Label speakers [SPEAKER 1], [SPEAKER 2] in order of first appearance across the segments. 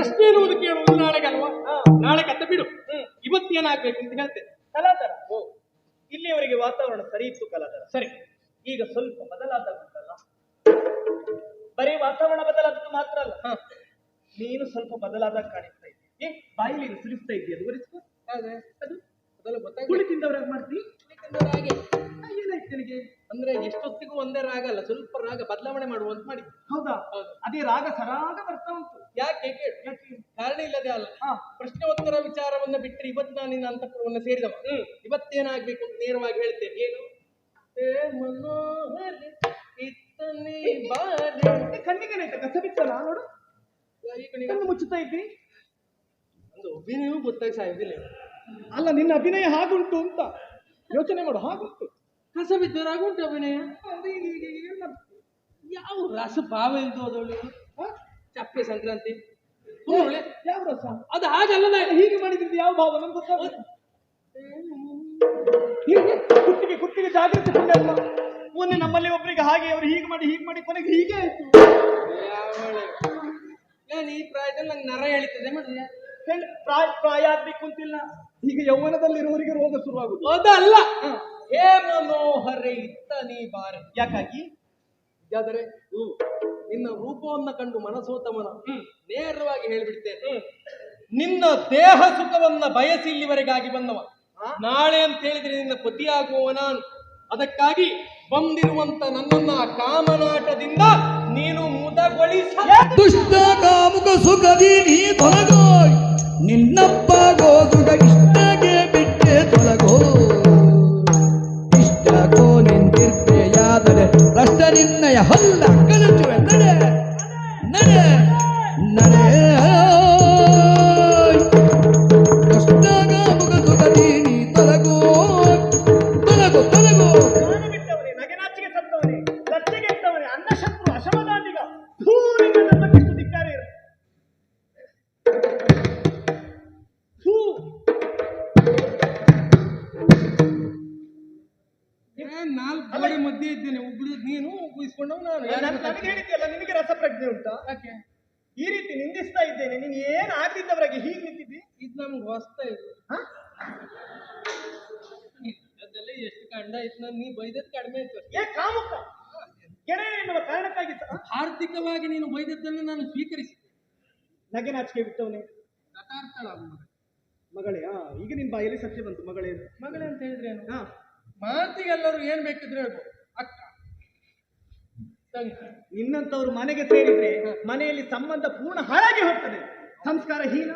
[SPEAKER 1] ಪ್ರಶ್ನೆ ಎನ್ನುವುದು ಕೇಳುವುದು ನಾಳೆಗೆ ಅಲ್ವಾ. ನಾಳೆ ಕತ್ತ ಬಿಡು. ಇವತ್ತೇನಾಗ್ಬೇಕು ಅಂತ ಹೇಳ್ತೇನೆ
[SPEAKER 2] ಕಲಾತರ ಇಲ್ಲಿಯವರೆಗೆ ವಾತಾವರಣ ಸರಿ ಇತ್ತು ಕಲಾತರ
[SPEAKER 1] ಸರಿ.
[SPEAKER 2] ಈಗ ಸ್ವಲ್ಪ ಬದಲಾದಂತಲ್ಲ ಬರೀ ವಾತಾವರಣ ಬದಲಾದದ್ದು ಮಾತ್ರ ಅಲ್ಲ. ನೀನು ಸ್ವಲ್ಪ ಬದಲಾದಾಗ ಕಾಣಿಸ್ತಾ ಇದ್ದೀನಿ ಏ ಬಾಯಿಲಿ ಸುರಿಸ್ತಾ ಇದೆಯಾ ಅದು ಬರಿಸ್ಕೊ
[SPEAKER 1] ಹಾಗೆ.
[SPEAKER 2] ಅದು?
[SPEAKER 1] ಅದೆಲ್ಲ ಗೊತ್ತಾಗ್ತದೆ
[SPEAKER 2] ಕುಳಿ ತಿಂದವ್ರಾಗ ಮಾಡ್ತಿ?
[SPEAKER 1] ಹಾಗೆ.
[SPEAKER 2] ಏನಾಯ್ತು ನಿನಗೆ?
[SPEAKER 1] ಅಂದ್ರೆ ಎಷ್ಟೊತ್ತಿಗೂ ಒಂದೇ ರಾಗ ಅಲ್ಲ ಸ್ವಲ್ಪ ರಾಗ ಬದಲಾವಣೆ ಮಾಡುವಂತ ಮಾಡಿ
[SPEAKER 2] ಹೌದಾ?
[SPEAKER 1] ಹೌದು.
[SPEAKER 2] ಅದೇ ರಾಗ ಸರಾಗ ಬರ್ತಾ ಉಂಟು
[SPEAKER 1] ಯಾಕೆ ಕೇಳು
[SPEAKER 2] ಯಾಕೆ
[SPEAKER 1] ಕಾರಣ ಇಲ್ಲದೆ ಅಲ್ಲ
[SPEAKER 2] ಹಾ.
[SPEAKER 1] ಪ್ರಶ್ನೋತ್ತರ ವಿಚಾರವನ್ನ ಬಿಟ್ಟರೆ ಇವತ್ತು ನಾನು ನಿನ್ನ ಅಂತಃಪುರವನ್ನು ಸೇರಿದವ. ಇವತ್ತೇನಾಗ್ಬೇಕು ಅಂತ ನೇರವಾಗಿ ಹೇಳ್ತೇನೆ. ಏನು? ಏ, ಮನೋಹರ ಇತ್ತನೆ ಬಾರೆ.
[SPEAKER 2] ಕಣ್ಣಿಗೆ ಏನಾಯ್ತಾ? ಕಸ ಬಿತ್ತಲ್ಲ ನೋಡು.
[SPEAKER 1] ಈಗ ನಿನ್ನ
[SPEAKER 2] ಮುಚ್ಚುತ್ತಾ ಇದ್ದಿ
[SPEAKER 1] ಒಂದು ಅಭಿನಯವೂ ಗೊತ್ತಾಗಿ ಸಾಯುದಿಲ್ಲ
[SPEAKER 2] ಅಲ್ಲ, ನಿನ್ನ ಅಭಿನಯ ಹಾಗುಂಟು ಅಂತ. ಯೋಚನೆ ಮಾಡು, ಹಾಗುಂಟು.
[SPEAKER 1] ಕಸ ಅಭಿನಯ?
[SPEAKER 2] ಈಗ ಏನ್ ಮಾಡ್ತಿ?
[SPEAKER 1] ಯಾವ ರಸ ಭಾವ ಇಲ್ದು ಅದೊಳ್ಳೆ
[SPEAKER 2] ಹಾ?
[SPEAKER 1] ಚಪ್ಪೆ ಸಂಕ್ರಾಂತಿ.
[SPEAKER 2] ಯಾವ ರಸ?
[SPEAKER 1] ಅದು ಹಾಗಲ್ಲ
[SPEAKER 2] ಹೀಗೆ ಮಾಡಿದ್ರಿ ಯಾವ ಭಾವ? ನಮ್ ಗೊತ್ತಾಗುತ್ತೆ ಹೀಗೆ? ಕುತ್ತಿಗೆ ಕುತ್ತಿಗೆ ಜಾಗೃತಿ ಪುಣ್ಯಾತ್ಮ ಮೊನ್ನೆ ನಮ್ಮಲ್ಲಿ ಒಬ್ಬರಿಗೆ ಹಾಗೆ ಅವರು ಹೀಗೆ ಮಾಡಿ ಹೀಗೆ ಮಾಡಿ ಕೊನೆಗೆ ಹೀಗೆ ಆಯ್ತು.
[SPEAKER 1] ನಾನು ಈ ಪ್ರಾಯದಲ್ಲಿ ನಂಗೆ ನರ ಎಳಿತದೆ ಮಾಡಿದೆ
[SPEAKER 2] ಪ್ರಾಯ ಪ್ರಾಯ ಆಗ್ಬೇಕು ಅಂತಿಲ್ಲ ಈಗ ಯೌವನದಲ್ಲಿರುವವರಿಗೆ ರೋಗ ಶುರುವಾಗುದು
[SPEAKER 1] ಅದಲ್ಲ ಹೇ. ಮನೋಹರೆ ಇತ್ತ ನೀ ಬಾರ.
[SPEAKER 2] ಯಾಕಾಗಿ?
[SPEAKER 1] ಯಾದರೆ ನಿನ್ನ ರೂಪವನ್ನ ಕಂಡು ಮನಸೋತಮನ ನೇರವಾಗಿ ಹೇಳ್ಬಿಡ್ತೇನೆ. ನಿನ್ನ ದೇಹ ಸುಖವನ್ನ ಬಯಸಿ ಇಲ್ಲಿವರೆಗಾಗಿ ಬಂದವ. ನಾಳೆ ಅಂತ ಹೇಳಿದ್ರೆ ನಿನ್ನ ಪತಿಯಾಗುವವ ನಾನು. ಅದಕ್ಕಾಗಿ ಬಂದಿರುವಂತ ನನ್ನನ್ನ ಕಾಮನಾಟದಿಂದ ನೀನು ಮುದಗೊಳಿಸ
[SPEAKER 3] ದುಷ್ಟ ಕಾಮುಕ ಸುಖದಿ ನೀ ನಿನ್ನಪ್ಪ ಗೋದುಗ ಇಷ್ಟಗೆ ನಿನ್ನಯ ಹೊಲ್ಲ ಕಲಚುವೆ ನಡೆ ನಡೆ ನಡೆ.
[SPEAKER 1] ನೀನು ಉಗಿಸ್ಕೊಂಡವ್ ನಾನು.
[SPEAKER 2] ನಾನು- ನನಗೆ ಹೇಳಿದ್ಯಲ್ಲ ನಿನಗೆ ರಸಪ್ರಜ್ಞೆ ಉಂಟಾ?
[SPEAKER 1] ಯಾಕೆ?
[SPEAKER 2] ಈ ರೀತಿ ನಿಂದಿಸ್ತಾ ಇದ್ದೇನೆ ನೀನು ಏನ್ ಆಗ್ತಿದ್ದವರಾಗಿ ಹೀಗೆ ನಿಂತಿದ್ದಿ?
[SPEAKER 1] ಇದು ನಮ್ಗೆ ಹೊಸ್ತಾ ಇದೆ.
[SPEAKER 2] ಹ?
[SPEAKER 1] ಅದೆಲ್ಲ ಎಷ್ಟು ಕಂಡ ಇತ್ತು ನಾನು ನೀ ಬೈದದ್ ಕಡಿಮೆ ಇತ್ತು
[SPEAKER 2] ಏ ಕಾಮುಕ! ಕೆರೆ ಎನ್ನುವ ಕಾರಣಕ್ಕಾಗಿ
[SPEAKER 1] ಆರ್ಥಿಕವಾಗಿ ನೀನು ಬೈದದ್ದನ್ನು ನಾನು ಸ್ವೀಕರಿಸಿದೆ.
[SPEAKER 2] ನಗೆ ನಾಚಿಕೆ ಬಿಟ್ಟವನೇ?
[SPEAKER 1] ಕಥಾರ್ಥಳ ಮಗ.
[SPEAKER 2] ಮಗಳೇ ಆ ಈಗ ನಿನ್ ಬಾಯಲ್ಲಿ ಸತ್ಯ ಬಂತು ಮಗಳೇ.
[SPEAKER 1] ಮಗಳೇ ಅಂತ ಹೇಳಿದ್ರೆ ಏನು?
[SPEAKER 2] ಹಾ.
[SPEAKER 1] ಮಾತಿಗೆಲ್ಲರೂ ಏನ್ ಬೇಕಿದ್ರು ಹೇಳ್ಬೋದು. ಅಕ್ಕ
[SPEAKER 2] ನಿನ್ನಂತವ್ರು ಮನೆಗೆ ಸೇರಿದ್ರೆ ಮನೆಯಲ್ಲಿ ಸಂಬಂಧ ಪೂರ್ಣ ಹಾಳಾಗಿ ಹೋಗ್ತದೆ. ಸಂಸ್ಕಾರ ಹೀನ.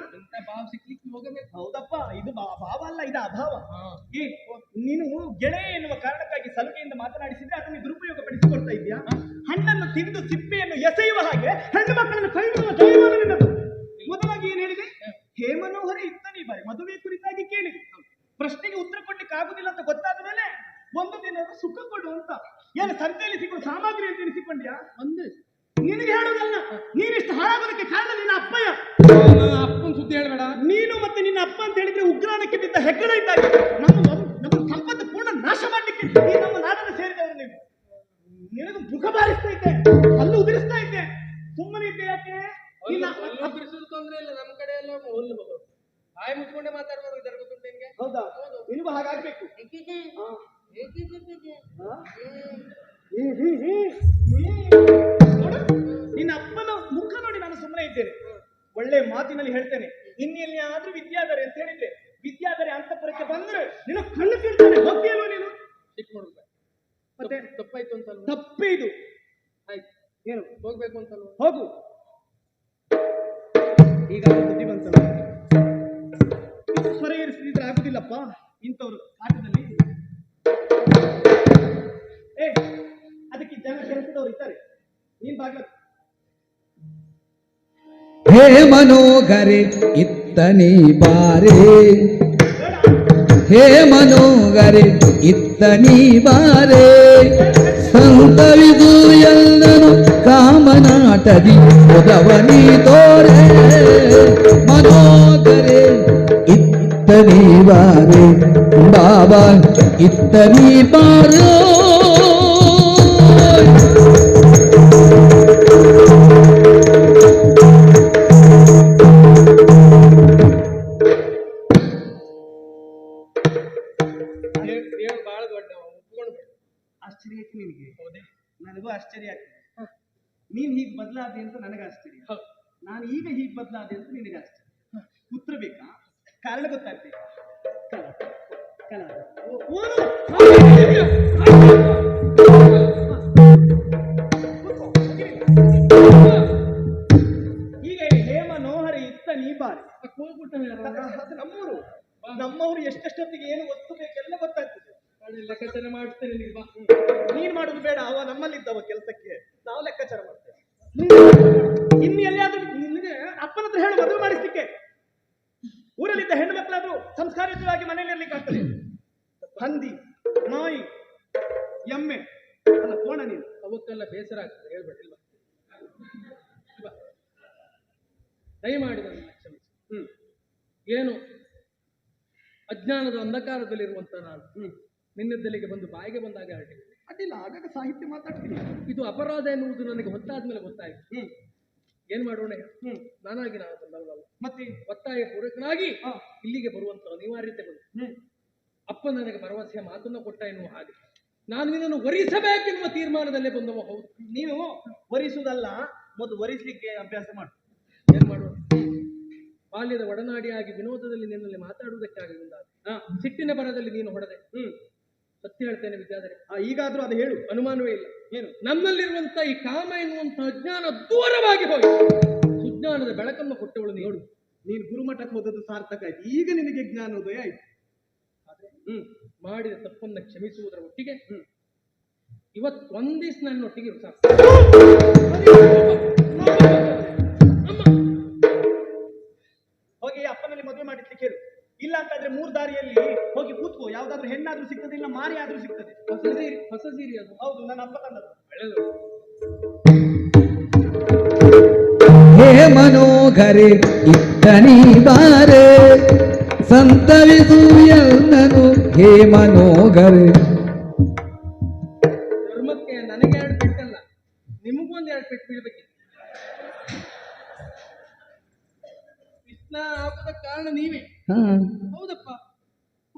[SPEAKER 1] ಭಾವ ಸಿಕ್ಲಿಕ್ಕೆ ಹೋಗಬೇಕು?
[SPEAKER 2] ಹೌದಪ್ಪ ಇದು ಭಾವ ಅಲ್ಲ ಇದು ಅಭಾವ. ನೀನು ಗೆಳೆಯ ಎನ್ನುವ ಕಾರಣಕ್ಕಾಗಿ ಸಲುಗೆಯಿಂದ ಮಾತನಾಡಿಸಿದ್ರೆ ಅದನ್ನು ದುರುಪಯೋಗ ಪಡಿಸಿಕೊಳ್ತಾ ಇದೆಯಾ ಹಣ್ಣನ್ನು ತಿಂದು ಸಿಪ್ಪೆಯನ್ನು ಎಸೆಯುವ ಹಾಗೆ ಹೆಣ್ಣು ಮಕ್ಕಳನ್ನು ಕೈಗೊಳ್ಳುವ ಬಿಡುವ ಜಯಮಾನ ನಿನ್ನದು. ಮೊದಲಾಗಿ ಏನ್ ಹೇಳಿದೆ? ಹೇಮನೋಹರ ಇತ್ತನೇ ಬಾರಿ. ಮದುವೆ ಕುರಿತಾಗಿ ಕೇಳಿ ಪ್ರಶ್ನೆಗೆ ಉತ್ತರ ಕೊಡ್ಲಿಕ್ಕೆ ಆಗುದಿಲ್ಲ ಅಂತ ಗೊತ್ತಾದ ಮೇಲೆ ಒಂದು ದಿನ ಸುಖ ಕೊಡು ಅಂತ. ಏನು ಸಂತೆಯಲ್ಲಿ ಸಿಗುವ ಸಾಮಗ್ರಿ ಅಂತ ಎನಿಸಿಕೊಂಡ್ಯಾ
[SPEAKER 1] ಒಂದು.
[SPEAKER 2] ನಿನಗೆ ಹೇಳೋದಲ್ಲ ನೀನಿಷ್ಟು ಹಾಳಾಗೋದಕ್ಕೆ ಕಾರಣ ನಿನ್ನ ಅಪ್ಪಯ್ಯ.
[SPEAKER 1] ಅಪ್ಪನ ಸುದ್ದಿ ಹೇಳಬೇಡ.
[SPEAKER 2] ನೀನು ಮತ್ತೆ ನಿನ್ನ ಅಪ್ಪ ಅಂತ ಹೇಳಿದ್ರೆ ಉಗ್ರಾಣಕ್ಕೆ ಬಿದ್ದ ಹೆಗ್ಗಡ ಇದ್ದಾರೆ ನಮ್ಮ ನಮ್ಮ ಸಂಪತ್ತು ಪೂರ್ಣ ನಾಶ ಮಾಡಲಿಕ್ಕೆ ಈ ನಮ್ಮ ನಾಡನ್ನು ಸೇರಿದವರು ನೀವು. ನಿನಗೆ ಮುಖ ಬಾರಿಸ್ತಾ ಇದ್ದೆ ಹಲ್ಲು ಉದುರಿಸ್ತಾ ಇದ್ದೆ. ಸುಮ್ಮನೆ ಇದ್ದೆ ಯಾಕೆ?
[SPEAKER 1] ಬಿಡಿಸೋದು ತೊಂದ್ರೆ ಇಲ್ಲ ನಮ್ಮ ಕಡೆ ಎಲ್ಲ ಬಾಯಿ ಮುಚ್ಕೊಂಡೆ ಮಾತಾಡ್ಬಾರ್ದು ಇದರ ಗೊತ್ತುಂಟು ನಿನ್ಗೆ
[SPEAKER 2] ಹೌದಾ ನಿನಗೂ ಹಾಗಾಗ್ಬೇಕು ಹಾ. ಹಾ? ಹ್ಮ್, ಹ್ಮ್, ಹ್ಮ್, ಹ್ಮ್. ನೋಡು, ನಿನ್ನ ಅಪ್ಪನ ಮುಖ ನೋಡಿ ನಾನು ಸುಮ್ಮನೆ ಇದ್ದೇನೆ. ಒಳ್ಳೆ ಮಾತಿನಲ್ಲಿ ಹೇಳ್ತೇನೆ. ಇನ್ನೆಲ್ಲಿ ಆದ್ರೂ ವಿದ್ಯಾಧರೆ ಅಂತ ಹೇಳಿದ್ರೆ ವಿದ್ಯಾಧರೆ ಅಂತಪುರಕ್ಕೆ ಬಂದ್ರೆ ನಿನ್ನ ಕಣ್ಣು ಕೇಳ್ತಾನೆ ಹೋಗ್ತೀಯಲ್ವ ನೀನು? ಮತ್ತೆ?
[SPEAKER 1] ತಪ್ಪಾಯ್ತು ಅಂತ
[SPEAKER 2] ತಪ್ಪೇ ಇದು.
[SPEAKER 1] ಆಯ್ತು.
[SPEAKER 2] ಏನು?
[SPEAKER 1] ಹೋಗ್ಬೇಕು ಅಂತಲ್ವ
[SPEAKER 2] ಹೋಗು. ಈಗ ಬುದ್ಧಿ ಬಂತಲ್ಲ ಸ್ವರ ಏರಿಸಿದ್ರೆ ಆಗುದಿಲ್ಲಪ್ಪ. ಇಂಥವ್ರು ಆಟದಲ್ಲಿ ಅದಕ್ಕೆ ಜನ ಕೆಲಸದವ್ರು ಇದ್ದಾರೆ. ನೀನ್ ಬಾಗ್ಲ
[SPEAKER 3] ಹೇ ಮನೋಗರೆ ಇತ್ತನಿ ಬಾರೆ. ಹೇ ಮನೋಗರೆ ಇತ್ತನಿ ಬಾರೆ. ಸಂತವಿದು ಎಲ್ಲನು ಕಾಮನಾಟದಿ ಉದವನಿ ತೋರೆ. ಮನೋಗರೆ ಇತ್ತನಿ ಬಾರೆ. ಬಾಬಾ, ಇತ್ತನಿ ಬಾರೋ.
[SPEAKER 2] ಬದಲಾದೆ ಅಂತ ನನಗೆ ಆಶ್ಚರ್ಯ ನಾನು ಈಗ ಹೀಗ್ ಬದಲಾದೆ ಅಂತ ನಿನಗೆ ಆಶ್ಚರ್ಯ ಉತ್ತರ ಬೇಕಾ? ಕಾರಣ ಗೊತ್ತಾಗ್ಬೇಕು ಕಲ ಕಲ ಈಗ ಹೇಮ ನೋಹರಿ ಇತ್ತ ನೀ ಬಾರಿ.
[SPEAKER 1] ಹೋಗ್ಬಿಟ್ಟ
[SPEAKER 2] ಅದು ನಮ್ಮವರು ನಮ್ಮವರು ಎಷ್ಟೆಷ್ಟೊತ್ತಿಗೆ ಏನು ಒತ್ತು ಬೇಕೆಲ್ಲ ಗೊತ್ತಾಗ್ತದೆ
[SPEAKER 1] ಲೆಕ್ಕಾಚಾರ ಮಾಡ್ತೇನೆ
[SPEAKER 2] ನೀನ್ ಮಾಡೋದು ಬೇಡ ಅವ ನಮ್ಮಲ್ಲಿದ್ದವ ಕೆಲಸಕ್ಕೆ. ನಾವು ಲೆಕ್ಕಾಚಾರ ಮಾಡ್ತೇವೆ. ಇನ್ನು ಎಲ್ಲಿಯಾದ್ರೂ ನಿನಗೆ ಅಪ್ಪನ ಹತ್ರ ಹೇಳಿ ಮದುವೆ ಮಾಡಿಸ್ಲಿಕ್ಕೆ. ಊರಲ್ಲಿದ್ದ ಹೆಣ್ಣು ಮಕ್ಕಳಾದ್ರೂ ಸಂಸ್ಕಾರಯುತವಾಗಿ ಮನೆಯಲ್ಲಿ ಇರ್ಲಿಕ್ಕೆ ಆಗ್ತದೆ. ಹಂದಿ, ನಾಯಿ, ಎಮ್ಮೆ ಅಲ್ಲ ಕೋಣ ನೀನು.
[SPEAKER 1] ಅವಕ್ಕೆಲ್ಲ ಬೇಸರ ಆಗ್ತದೆ ಹೇಳ್ಬೇಡಿ ದಯ ಇಲ್ವಾ? ದಯಮಾಡಿ ನನ್ನ ಕ್ಷಮಿಸಿ.
[SPEAKER 2] ಹ್ಮ್.
[SPEAKER 1] ಏನು? ಅಜ್ಞಾನದ ಅಂಧಕಾರದಲ್ಲಿರುವಂತ ನಾನು. ನಿನ್ನದ್ದಲ್ಲಿಗೆ ಬಂದು ಬಾಯಿಗೆ ಬಂದಾಗ ಹೊರಟಿದೆ
[SPEAKER 2] ಅಡ್ಡಿಲ್ಲ ಆಗಾಗ ಸಾಹಿತ್ಯ ಮಾತಾಡ್ತೀನಿ.
[SPEAKER 1] ಇದು ಅಪರಾಧ ಎನ್ನುವುದು ನನಗೆ ಹೊತ್ತಾದ ಮೇಲೆ ಗೊತ್ತಾಯಿತು.
[SPEAKER 2] ಹ್ಮ್.
[SPEAKER 1] ಏನ್ ಮಾಡೋಣ?
[SPEAKER 2] ಹ್ಮ್.
[SPEAKER 1] ನಾನಾಗಿ ನಾನು ಬಂದವನಲ್ಲ
[SPEAKER 2] ಮತ್ತೆ?
[SPEAKER 1] ಒತ್ತಾಯ ಪೂರಕನಾಗಿ. ಇಲ್ಲಿಗೆ ಬರುವಂತ ಅನಿವಾರ್ಯತೆ ಬಂತು.
[SPEAKER 2] ಹ್ಮ್.
[SPEAKER 1] ಅಪ್ಪ ನನಗೆ ಭರವಸೆಯ ಮಾತನ್ನ ಕೊಟ್ಟ ಎನ್ನುವ ಹಾಗೆ. ನಾನು ನಿನ್ನನ್ನು ವರಿಸಬೇಕೆನ್ನುವ ತೀರ್ಮಾನದಲ್ಲೇ ಬಂದವ ಹೌದು.
[SPEAKER 2] ನೀನು ವರಿಸುವುದಲ್ಲ ಮೊದಲು ವರಿಸಲಿಕ್ಕೆ ಅಭ್ಯಾಸ ಮಾಡು.
[SPEAKER 1] ಏನ್ ಮಾಡೋಣ? ಬಾಲ್ಯದ ಒಡನಾಡಿಯಾಗಿ ವಿನೋದದಲ್ಲಿ ನಿನ್ನಲ್ಲಿ ಮಾತಾಡುವುದಕ್ಕಾಗಿ ಮುಂದಾದ.
[SPEAKER 2] ಹಾ.
[SPEAKER 1] ಸಿಟ್ಟಿನ ಬರದಲ್ಲಿ ನೀನು ಹೊಡೆದೆ.
[SPEAKER 2] ಹ್ಮ್.
[SPEAKER 1] ಸತ್ಯ ಹೇಳ್ತೇನೆ ವಿದ್ಯಾಧರೆ.
[SPEAKER 2] ಆ, ಈಗಾದ್ರೂ ಅದು ಹೇಳು.
[SPEAKER 1] ಅನುಮಾನವೇ ಇಲ್ಲ.
[SPEAKER 2] ಏನು?
[SPEAKER 1] ನಮ್ಮಲ್ಲಿರುವಂತಹ ಈ ಕಾಮ ಎನ್ನುವಂತ ಅಜ್ಞಾನ ದೂರವಾಗಿ ಹೋಗಿ ಸುಜ್ಞಾನದ ಬೆಳಕನ್ನು ಕೊಟ್ಟವಳು ನೋಡು
[SPEAKER 2] ನೀನು ಗುರುಮಠಕ್ಕೆ ಹೋದದ್ದು ಸಾರ್ಥಕ ಆಯ್ತು. ಈಗ ನಿನಗೆ ಜ್ಞಾನೋದಯ ಆಯ್ತು. ಹ್ಮ್
[SPEAKER 1] ಮಾಡಿದ ತಪ್ಪನ್ನ ಕ್ಷಮಿಸುವುದರ ಒಟ್ಟಿಗೆ
[SPEAKER 2] ಹ್ಮ್.
[SPEAKER 1] ಇವತ್ತು ಒಂದಿಸ್ ನನ್ನೊಟ್ಟಿಗೆ ಒಟ್ಟಿಗೆ ಸಾಕು.
[SPEAKER 2] ಯಾವ್ದಾದ್ರು ಹೆಣ್ಣಾದ್ರೂ ಸಿಗ್ತದೆ ಇಲ್ಲ ಮಾರಿ ಆದ್ರೂ ಸಿಗ್ತದೆ.
[SPEAKER 1] ಹೊಸ ಸೀರೆ ಹೊಸ ಸೀರೆ ಅದು.
[SPEAKER 2] ಹೌದು ನನ್ನ ಅಪ್ಪ ತಂದದ್ದು.
[SPEAKER 1] ಒಳ್ಳೆಯದು
[SPEAKER 3] ಹೇ ಮನೋಘರೆ ಇತ್ತನಿ ಬಾರೆ ಸಂತವಿಸು ಎಲ್ಲನು ಹೇ ಮನೋಘರೆ
[SPEAKER 1] ಧರ್ಮಕ್ಕೆ ನನಗೆ ಎರಡು ಪೆಟ್ಟಲ್ಲ ನಿಮಗೊಂದು ಎರಡು ಪೆಟ್ಟು ಬೀಳ್ಬೇಕಿತ್ತು. ಕೃಷ್ಣ ಆಗುದ ಕಾರಣ ನೀವೇ.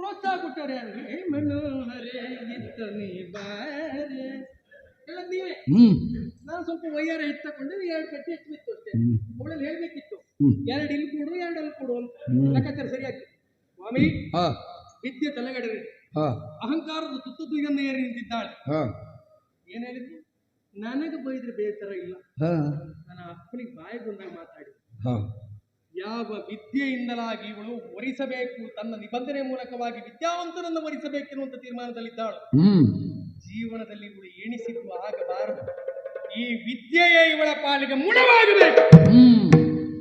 [SPEAKER 3] ಹೇ
[SPEAKER 1] ಮನೋಹರೇ ಇತ್ತ ನೀ ಬಾರೆ. ಎಲ್ಲ ನೀವೇ. ನಾನು ಸ್ವಲ್ಪ ವೈಯಾರ ಹೆಚ್ಚಕೊಂಡೆ ಎರಡು ಕಟ್ಟಿ ಹೆಚ್ಚಿತ್ತು ಅಷ್ಟೇ.
[SPEAKER 3] ಹ್ಮ್.
[SPEAKER 1] ಅವಳಲ್ಲಿ ಹೇಳ್ಬೇಕಿತ್ತು. ಎರಡು ಇಲ್ಲಿ ಕೊಡು ಎರಡು ಅಲ್ಲಿ ಕೊಡು ಅಂತ. ಲೆಕ್ಕಾಚಾರ ಸರಿಯಾಗಿ. ಸ್ವಾಮಿ ವಿದ್ಯೆ ತಲೆಗಡೆ
[SPEAKER 3] ಹಾ.
[SPEAKER 1] ಅಹಂಕಾರದ ತುತ್ತು ತುಯ್ಯನ್ನು ಏರಿ ನಿಂತಿದ್ದಾಳೆ ಏನ್ ಹೇಳಿದ್ರು? ನನಗೆ ಬೈದ್ರೆ ಬೇಸರ ಇಲ್ಲ. ನನ್ನ ಅಪ್ಪನಿಗೆ ಬಾಯಿ ಬಂದಾಗ ಮಾತಾಡಿ. ಯಾವ ವಿದ್ಯೆಯಿಂದಲಾಗಿ ಇವಳು ವರಿಸಬೇಕು ತನ್ನ ನಿಬಂಧನೆ ಮೂಲಕವಾಗಿ ವಿದ್ಯಾವಂತನನ್ನು ಮರಿಸಬೇಕೆನ್ನುವಂತ ತೀರ್ಮಾನದಲ್ಲಿದ್ದಾಳು. ಜೀವನದಲ್ಲಿ ಇವಳು ಎಣಿಸಿದ್ದು ಆಗಬಾರದು. ಈ ವಿದ್ಯೆಯೇ ಇವಳ ಪಾಲಿಗೆ
[SPEAKER 3] ಮೂಲವಾಗಬೇಕು.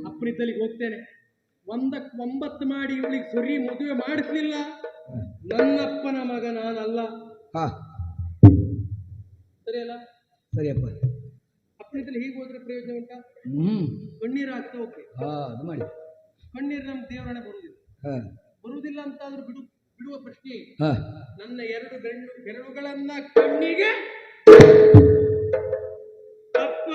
[SPEAKER 1] ಅಪ್ರಿತಲ್ಲಿ ಹೋಗ್ತೇನೆ. ಒಂದಕ್ಕೆ ಒಂಬತ್ತು ಮಾಡಿ ಇವಳಿಗೆ ಸರಿ ಮದುವೆ ಮಾಡಿಸ್ಲಿಲ್ಲ. ನನ್ನಪ್ಪನ ಮಗ ನಾನಲ್ಲ
[SPEAKER 3] ಹಾ.
[SPEAKER 1] ಸರಿ ಅಲ್ಲ
[SPEAKER 3] ಸರಿಯಪ್ಪ.
[SPEAKER 1] ರಕ್ತದಲ್ಲಿ ಹೀಗೆ ಹೋದ್ರೆ ಪ್ರಯೋಜನ ಉಂಟಾ?
[SPEAKER 3] ಹ್ಮ್.
[SPEAKER 1] ಕಣ್ಣೀರು ಆಗ್ತಾ ಹೋಗ್ರಿ
[SPEAKER 3] ಹಾ ಅದು ಮಾಡಿ.
[SPEAKER 1] ಕಣ್ಣೀರು ನಮ್ಮ ದೇವರಣೆ ಬರುವುದಿಲ್ಲ.
[SPEAKER 3] ಹಾ.
[SPEAKER 1] ಬರುವುದಿಲ್ಲ ಅಂತ ಆದ್ರೂ ಬಿಡು ಬಿಡುವ ಪ್ರಶ್ನೆ
[SPEAKER 3] ಹಾ.
[SPEAKER 1] ನನ್ನ ಎರಡು ಗಂಡು ಬೆರಳುಗಳನ್ನ ಕಣ್ಣಿಗೆ ಅಪ್ಪ!